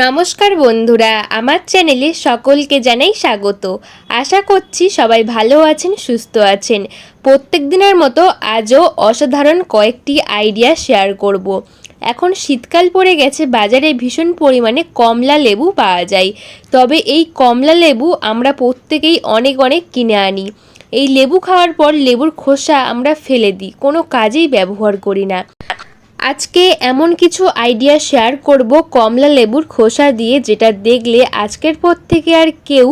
নমস্কার বন্ধুরা, আমার চ্যানেলে সকলকে জানাই স্বাগত। আশা করছি সবাই ভালো আছেন, সুস্থ আছেন। প্রত্যেক দিনের মতো আজও অসাধারণ কয়েকটি আইডিয়া শেয়ার করব। এখন শীতকাল পড়ে গেছে, বাজারে ভীষণ পরিমাণে কমলা লেবু পাওয়া যায়। তবে এই কমলা লেবু আমরা প্রত্যেকেই অনেক অনেক কিনে আনি। এই লেবু খাওয়ার পর লেবুর খোসা আমরা ফেলে দিই, কোনো কাজেই ব্যবহার করি না। আজকে এমন কিছু আইডিয়া শেয়ার করব কমলা লেবুর খোসা দিয়ে, যেটা দেখলে আজকের পর থেকে আর কেউ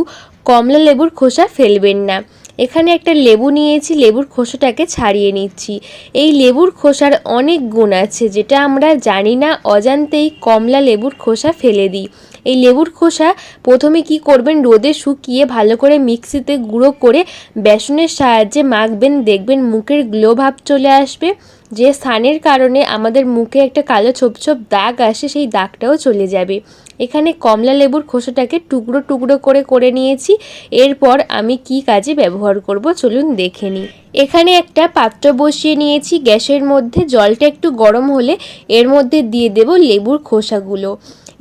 কমলা লেবুর খোসা ফেলবেন না। এখানে একটা লেবু নিয়েছি, লেবুর খোসাটাকে ছাড়িয়ে নিচ্ছি। এই লেবুর খোসার অনেক গুণ আছে, যেটা আমরা জানি না, অজান্তেই কমলা লেবুর খোসা ফেলে দিই। এই লেবুর খোসা প্রথমে কি করবেন? রোদে শুকিয়ে ভালো করে মিক্সিতে গুঁড়ো করে বেসনের সাহায্যে মাখবেন। দেখবেন মুখের গ্লো ভাব চলে আসবে। যে স্থানের কারণে আমাদের মুখে একটা কালো ছোপ ছোপ দাগ আসে, সেই দাগটাও চলে যাবে। এখানে কমলা লেবুর খোসাটাকে টুকরো টুকরো করে করে নিয়েছি। এরপর আমি কি কাজে ব্যবহার করব চলুন দেখে নিই। এখানে একটা পাত্র বসিয়ে নিয়েছি গ্যাসের মধ্যে। জলটা একটু গরম হলে এর মধ্যে দিয়ে দেব লেবুর খোসাগুলো।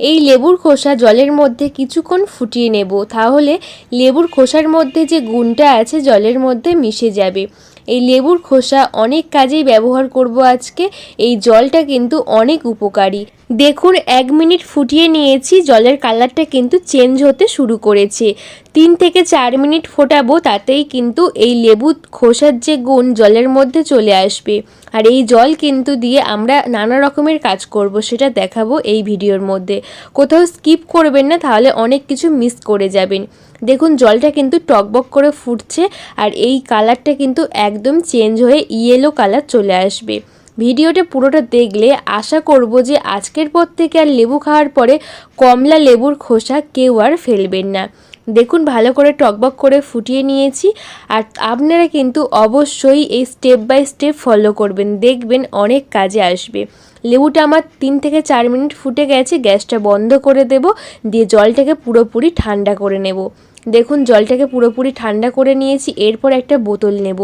এই লেবুর খোসা জলের মধ্যে কিছুক্ষণ ফুটিয়ে নেব, তাহলে লেবুর খোসার মধ্যে যে গুণটা আছে জলের মধ্যে মিশে যাবে। এই লেবুর খোসা অনেক কাজেই ব্যবহার করব আজকে, এই জলটা কিন্তু অনেক উপকারী। দেখুন, এক মিনিট ফুটিয়ে নিয়েছি, জলের কালারটা কিন্তু চেঞ্জ হতে শুরু করেছে। তিন থেকে চার মিনিট ফোটাবো, তাতেই কিন্তু এই লেবু খোসার যে গুণ জলের মধ্যে চলে আসবে। আর এই জল কিন্তু দিয়ে আমরা নানা রকমের কাজ করব, সেটা দেখাবো এই ভিডিওর মধ্যে। কোথাও স্কিপ করবেন না, তাহলে অনেক কিছু মিস করে যাবেন। দেখুন, জলটা কিন্তু টকবক করে ফুটছে, আর এই কালারটা কিন্তু একদম চেঞ্জ হয়ে ইয়েলো কালার চলে আসবে। ভিডিওটা পুরোটা দেখলে আশা করব যে আজকের পর থেকে আর লেবু খাওয়ার পরে কমলা লেবুর খোসা কেউ আর ফেলবেন না। দেখুন, ভালো করে টকবক করে ফুটিয়ে নিয়েছি আর আপনারা কিন্তু অবশ্যই এই স্টেপ বাই স্টেপ ফলো করবেন। দেখবেন অনেক কাজে আসবে। লেবুটা আমার তিন থেকে চার মিনিট ফুটে গেছে, গ্যাসটা বন্ধ করে দেব, দিয়ে জলটাকে পুরোপুরি ঠান্ডা করে নেব। দেখুন, জলটাকে পুরোপুরি ঠান্ডা করে নিয়েছি, এরপর একটা বোতল নেব।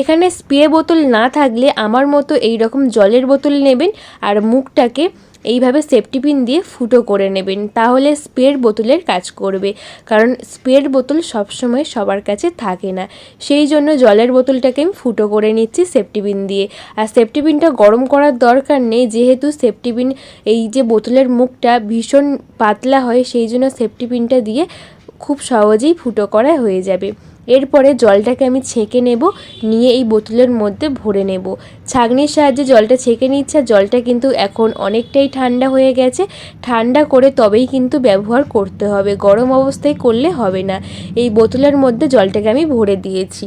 এখানে স্প্রে বোতল না থাকলে আমার মতো এই রকম জলের বোতল নেবেন আর মুখটাকে এইভাবে সেফটি পিন দিয়ে ফুটো করে নেবেন, তাহলে স্প্রের বোতলের কাজ করবে। কারণ স্প্রের বোতল সবসময় সবার কাছে থাকে না। সেই জন্য জলের বোতলটাকে আমি ফুটো করে নিচ্ছি সেফটি পিন দিয়ে। আর সেফটি পিনটা গরম করার দরকার নেই, যেহেতু সেফটি পিন এই যে বোতলের মুখটা ভীষণ পাতলা হয়, সেই জন্য সেফটি পিনটা দিয়ে খুব সহজেই ফুটো করা হয়ে যাবে। এরপরে জলটাকে আমি ছেঁকে নেব, নিয়ে এই বোতলের মধ্যে ভরে নেব। ছাগনির সাহায্যে জলটা ছেঁকে নিচ্ছে জলটা কিন্তু এখন অনেকটাই ঠান্ডা হয়ে গেছে। ঠান্ডা করে তবেই কিন্তু ব্যবহার করতে হবে, গরম অবস্থায় করলে হবে না। এই বোতলের মধ্যে জলটাকে আমি ভরে দিয়েছি।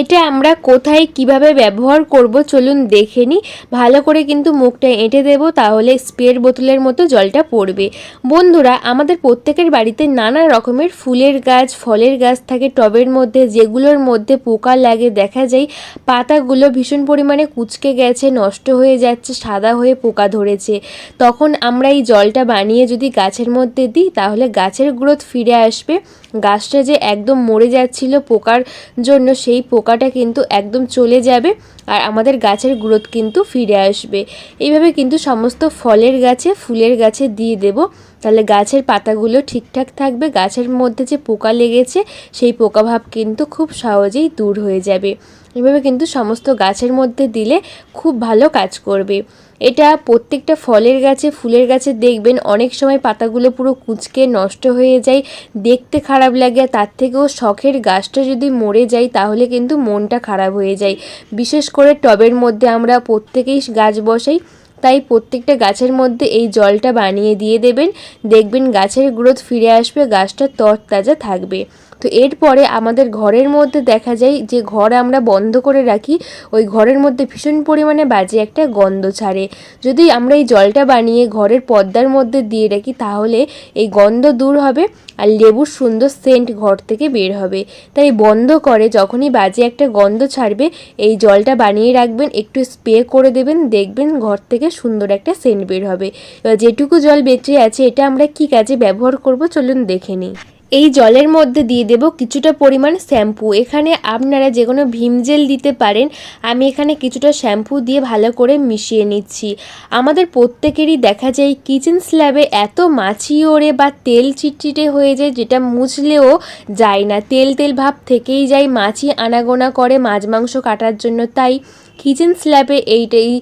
এটা আমরা কোথায় কীভাবে ব্যবহার করব চলুন দেখে নিই। ভালো করে কিন্তু মুখটা এঁটে দেব, তাহলে স্প্রের বোতলের মতো জলটা পড়বে। বন্ধুরা, আমাদের প্রত্যেকের বাড়িতে নানা রকমের ফুলের গাছ, ফলের গাছ থাকে। টবের মধ্যে, যেগুলোর মধ্যে পোকা লাগে, দেখা যায় পাতাগুলো ভীষণ পরিমাণে কুচকে গেছে, নষ্ট হয়ে যাচ্ছে, সাদা হয়ে পোকা ধরেছে। তখন আমরা এই জলটা বানিয়ে যদি গাছের মধ্যে দিই, তাহলে গাছের গ্রোথ ফিরে আসবে। গাছটা যে একদম মরে যাচ্ছিল পোকার জন্য, সেই পোকাটা কিন্তু একদম চলে যাবে আর আমাদের গাছের গ্রোথ কিন্তু ফিরে আসবে। এইভাবে কিন্তু সমস্ত ফলের গাছে, ফুলের গাছে দিয়ে দেব। তাহলে গাছের পাতাগুলো ঠিকঠাক থাকবে, গাছের মধ্যে যে পোকা লেগেছে, সেই পোকাভাব কিন্তু খুব সহজেই দূর হয়ে যাবে। এভাবে কিন্তু সমস্ত গাছের মধ্যে দিলে খুব ভালো কাজ করবে। এটা প্রত্যেকটা ফলের গাছে, ফুলের গাছে দেখবেন অনেক সময় পাতাগুলো পুরো কুচকে নষ্ট হয়ে যায়, দেখতে খারাপ লাগে তার থেকেও শখের গাছটা যদি মরে যায় তাহলে কিন্তু মনটা খারাপ হয়ে যায়। বিশেষ করে টবের মধ্যে আমরা প্রত্যেকেই গাছ বসাই, তাই প্রত্যেকটা গাছের মধ্যে এই জলটা বানিয়ে দিয়ে দেবেন। দেখবেন গাছের গ্রোথ ফিরে আসবে, গাছটা তরতাজা থাকবে। তো এরপরে আমাদের ঘরের মধ্যে দেখা যায় যে ঘর আমরা বন্ধ করে রাখি, ওই ঘরের মধ্যে ভীষণ পরিমাণে বাজে একটা গন্ধ ছাড়ে। যদি আমরা এই জলটা বানিয়ে ঘরের পর্দার মধ্যে দিয়ে রাখি, তাহলে এই গন্ধ দূর হবে আর লেবুর সুন্দর সেন্ট ঘর থেকে বের হবে। তাই বন্ধ করে, যখনই বাজে একটা গন্ধ ছাড়বে, এই জলটা বানিয়ে রাখবেন, একটু স্প্রে করে দেবেন, দেখবেন ঘর থেকে সুন্দর একটা সেন্ট বের হবে। যেটুকু জল বেঁচে আছে, এটা আমরা কি কাজে ব্যবহার করব, চলুন দেখে নিই। এই জলের মধ্যে দিয়ে দেব কিছুটা পরিমাণ শ্যাম্পু। এখানে আপনারা যে কোনো ভীম জেল দিতে পারেন। আমি এখানে কিছুটা শ্যাম্পু দিয়ে ভালো করে মিশিয়ে নিচ্ছি। আমাদের প্রত্যেকেরই দেখা যায় কিচেন স্ল্যাবে এত মাছি ওড়ে বা তেল চিটচিটে হয়ে যায় যেটা মুছলেও যায় না। তেল তেল ভাব থেকেই যায়, মাছি আনাগোনা করে মাছ মাংস কাটার জন্য। তাই কিচেন স্ল্যাবে এইটা এই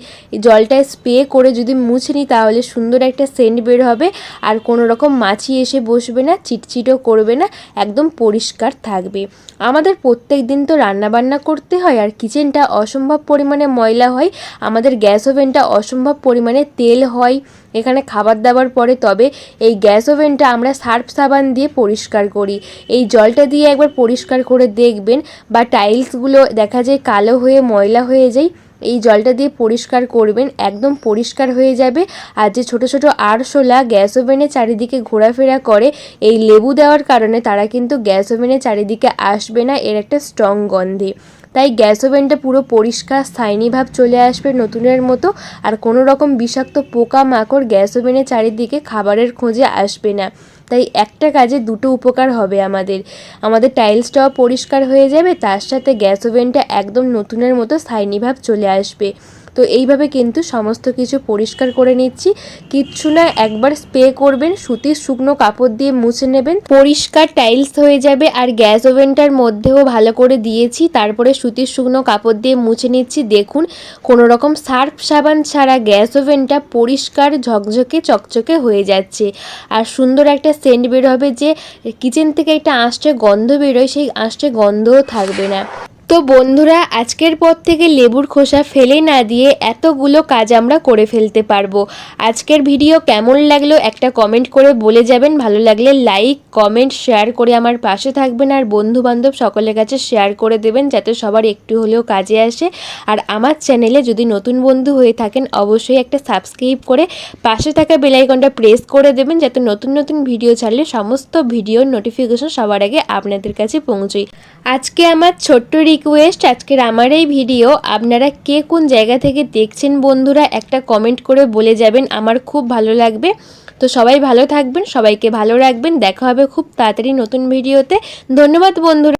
জলটা স্প্রে করে যদি মুছে নিই তাহলে সুন্দর একটা সেন্ট বের হবে। আর কোনো রকম মাছি এসে বসবে না, চিটচিটও করবে না, একদম পরিষ্কার থাকবে। আমাদের প্রত্যেক দিন তো রান্নাবান্না করতে হয়, আর কিচেনটা অসম্ভব পরিমাণে ময়লা হয়। আমাদের গ্যাস ওভেনটা অসম্ভব পরিমাণে তেল হয়। এখানে খাবার দাবার পরে তবে এই গ্যাস ওভেনটা আমরা সার্ফ সাবান দিয়ে পরিষ্কার করি। এই জলটা দিয়ে একবার পরিষ্কার করে দেখবেন বা টাইলসগুলো দেখা যায় কালো হয়ে ময়লা হয়ে যায়, এই জলটা দিয়ে পরিষ্কার করবেন, একদম পরিষ্কার হয়ে যাবে। আর যে ছোট ছোট আরশোলা গ্যাস ওভেনে চারিদিকে ঘোরাফেরা করে, এই লেবু দেওয়ার কারণে তারা কিন্তু গ্যাস ওভেনে চারিদিকে আসবে না, এর একটা স্ট্রং গন্ধে। তাই গ্যাস ওভেনটা পুরো পরিষ্কার, স্থায়ী ভাব চলে আসবে নতুনের মতো। আর কোনো রকম বিষাক্ত পোকা মাকড় গ্যাস ওভেনের চারিদিকে খাবারের খোঁজে আসবে না। তাই একটা কাজে দুটো উপকার হবে আমাদের। আমাদের টাইলসটাও পরিষ্কার হয়ে যাবে, তার সাথে গ্যাস ওভেনটা একদম নতুনের মতো স্থায়ী ভাব চলে আসবে। তো এইভাবে কিন্তু সমস্ত কিছু পরিষ্কার করে নিচ্ছি। কিচ্ছু না, একবার স্প্রে করবেন, সুতির শুকনো কাপড় দিয়ে মুছে নেবেন, পরিষ্কার টাইলস হয়ে যাবে আর গ্যাস ওভেনটার মধ্যেও ভালো করে দিয়েছি, তারপরে সুতির শুকনো কাপড় দিয়ে মুছে নিচ্ছি। দেখুন কোনো রকম সার্ফ সাবান ছাড়া গ্যাস ওভেনটা পরিষ্কার, ঝকঝকে, চকচকে হয়ে যাচ্ছে। আর সুন্দর একটা সেন্ট বের হবে যে, কিচেন থেকে একটা আঁশটে গন্ধ বেরোয়, সেই আঁশটে গন্ধও থাকবে না। তো বন্ধুরা, আজকের পর থেকে লেবুর খোসা ফেলে না দিয়ে এতগুলো কাজ আমরা করে ফেলতে পারব। আজকের ভিডিও কেমন লাগল একটা কমেন্ট করে বলে যাবেন। ভালো লাগলে লাইক কমেন্ট শেয়ার করে আমার পাশে থাকবেন আর বন্ধু বান্ধব সকলের কাছে শেয়ার করে দেবেন যাতে সবার একটু হলেও কাজে আসে। আর আমার চ্যানেলে যদি নতুন বন্ধু হয়ে থাকেন, অবশ্যই একটা সাবস্ক্রাইব করে পাশে থাকা বেলাইকনটা প্রেস করে দেবেন যাতে নতুন নতুন ভিডিও ছাড়লে সমস্ত ভিডিওর নোটিফিকেশন সবার আগে আপনাদের কাছে পৌঁছয়। আজকে আমার ছোট্ট রিকোয়েস্ট আজকের আমার এই ভিডিও আপনারা কে কোন জায়গা থেকে দেখছেন বন্ধুরা, একটা কমেন্ট করে বলে যাবেন, আমার খুব ভালো লাগবে। তো সবাই ভালো থাকবেন, সবাইকে ভালো রাখবেন, দেখা হবে খুব তাড়াতাড়ি নতুন ভিডিওতে ধন্যবাদ বন্ধুরা।